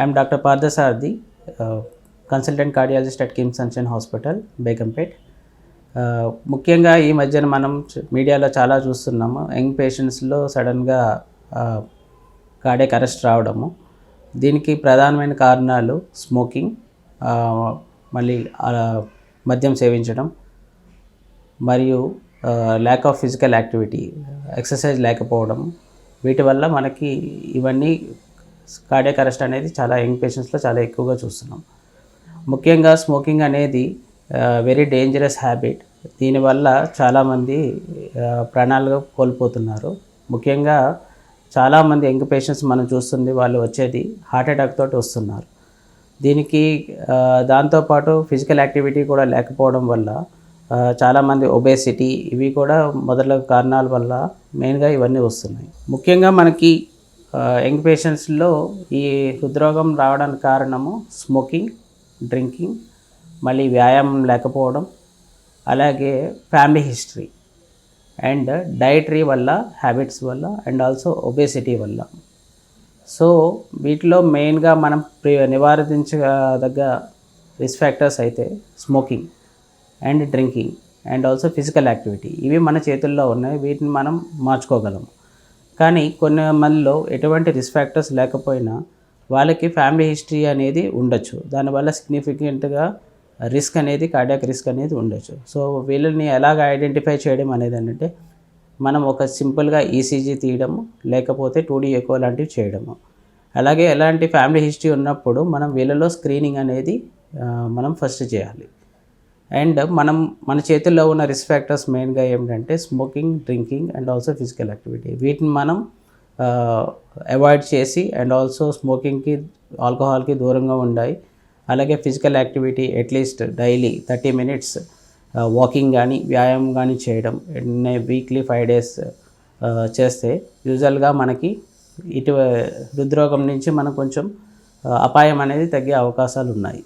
I'm doctor Parthasarathi consultant cardiologist at KIMS Sunshine hospital Begumpet ముఖ్యంగా ఈ మధ్యన మనం మీడియాలో చాలా చూస్తున్నాము. యంగ్ పేషెంట్స్లో సడన్గా కార్డియక్ అరెస్ట్ రావడము. దీనికి ప్రధానమైన కారణాలు స్మోకింగ్ uh, మళ్ళీ uh, మద్యం సేవించడం మరియు lack of physical activity exercise లేకపోవడం. వీటి వల్ల మనకి ఇవన్నీ కార్డియక్ అరెస్ట్ అనేది చాలా యంగ్ పేషెంట్స్లో చాలా ఎక్కువగా చూస్తున్నాం. ముఖ్యంగా స్మోకింగ్ అనేది వెరీ డేంజరస్ హ్యాబిట్ దీనివల్ల చాలామంది ప్రాణాలుగా కోల్పోతున్నారు. ముఖ్యంగా చాలామంది యంగ్ పేషెంట్స్ మనం చూస్తుంది వాళ్ళు వచ్చేది హార్ట్ అటాక్ తోటి వస్తున్నారు. దీనికి దాంతోపాటు ఫిజికల్ యాక్టివిటీ కూడా లేకపోవడం వల్ల చాలామంది ఒబేసిటీ ఇవి కూడా మొదలగు కారణాల వల్ల మెయిన్గా ఇవన్నీ వస్తున్నాయి. ముఖ్యంగా మనకి యంగ్ పేషెంట్స్లో ఈ హృద్రోగం రావడానికి కారణము స్మోకింగ్ డ్రింకింగ్ మళ్ళీ వ్యాయామం లేకపోవడం అలాగే ఫ్యామిలీ హిస్టరీ అండ్ డైటరీ వల్ల హ్యాబిట్స్ వల్ల అండ్ ఆల్సో ఒబేసిటీ వల్ల. సో వీటిలో మెయిన్గా మనం ప్రి నివారించదగ్గ రిస్క్ ఫ్యాక్టర్స్ అయితే smoking and drinking and also physical activity. ఇవి మన చేతుల్లో ఉన్నాయి వీటిని మనం మార్చుకోగలము కానీ కొన్ని మందిలో ఎటువంటి రిస్క్ ఫ్యాక్టర్స్ లేకపోయినా వాళ్ళకి ఫ్యామిలీ హిస్టరీ అనేది ఉండొచ్చు. దానివల్ల సిగ్నిఫికెంట్గా రిస్క్ అనేది కార్డియాక్ రిస్క్ అనేది ఉండొచ్చు. సో వీళ్ళని ఎలాగ ఐడెంటిఫై చేయడం అనేది అంటే మనం ఒక సింపుల్గా ఈసీజీ తీయడము లేకపోతే టూడీ ఎక్కువ లాంటివి చేయడము. అలాగే ఎలాంటి ఫ్యామిలీ హిస్టరీ ఉన్నప్పుడు మనం వీళ్ళలో స్క్రీనింగ్ అనేది మనం ఫస్ట్ చేయాలి. అండ్ మనం మన చేతుల్లో ఉన్న రిస్క్ ఫ్యాక్టర్స్ మెయిన్గా ఏమిటంటే smoking drinking and also physical activity. వీటిని మనం అవాయిడ్ చేసి అండ్ ఆల్సో స్మోకింగ్కి ఆల్కహాల్కి దూరంగా ఉండాలి. అలాగే physical activity at least daily thirty minutes walking కానీ వ్యాయామం కానీ చేయడం వీక్లీ ఫైవ్ డేస్ చేస్తే యూజువల్గా మనకి ఇటు హృద్రోగం నుంచి మనం కొంచెం అపాయం అనేది తగ్గే అవకాశాలు ఉన్నాయి